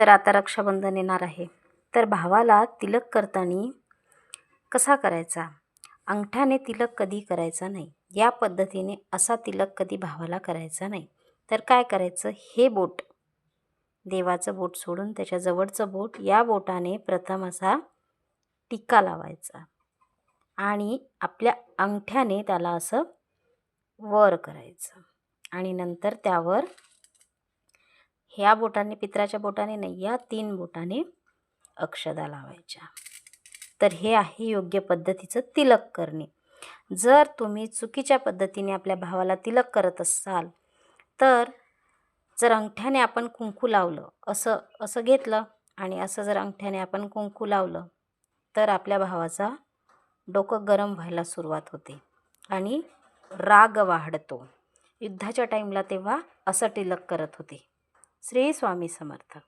तर आता रक्षाबंधन येणार आहे. तर भावाला तिलक करताना कसा करायचा? अंगठ्याने तिलक कधी करायचा नाही. या पद्धतीने असा तिलक कधी भावाला करायचा नाही. तर काय करायचं? हे बोट. देवाचं बोट सोडून त्याच्या जवळचं बोट या बोटाने प्रथम असा टिक्का लावायचा आणि आपल्या अंगठ्याने त्याला असं वर करायचं आणि नंतर त्यावर ह्या बोटाने पित्राच्या बोटाने नाही या तीन बोटाने अक्षदा लावायच्या. तर हे आहे योग्य पद्धतीचं तिलक करणे. जर तुम्ही चुकीच्या पद्धतीने आपल्या भावाला तिलक करत असाल तर जर अंगठ्याने आपण कुंकू लावलं असं असं घेतलं आणि असं जर अंगठ्याने आपण कुंकू लावलं तर आपल्या भावाचा डोकं गरम व्हायला सुरुवात होते आणि राग वाढतो. युद्धाच्या टाईमला तेव्हा असं टिलक करत होते. श्री स्वामी समर्थ.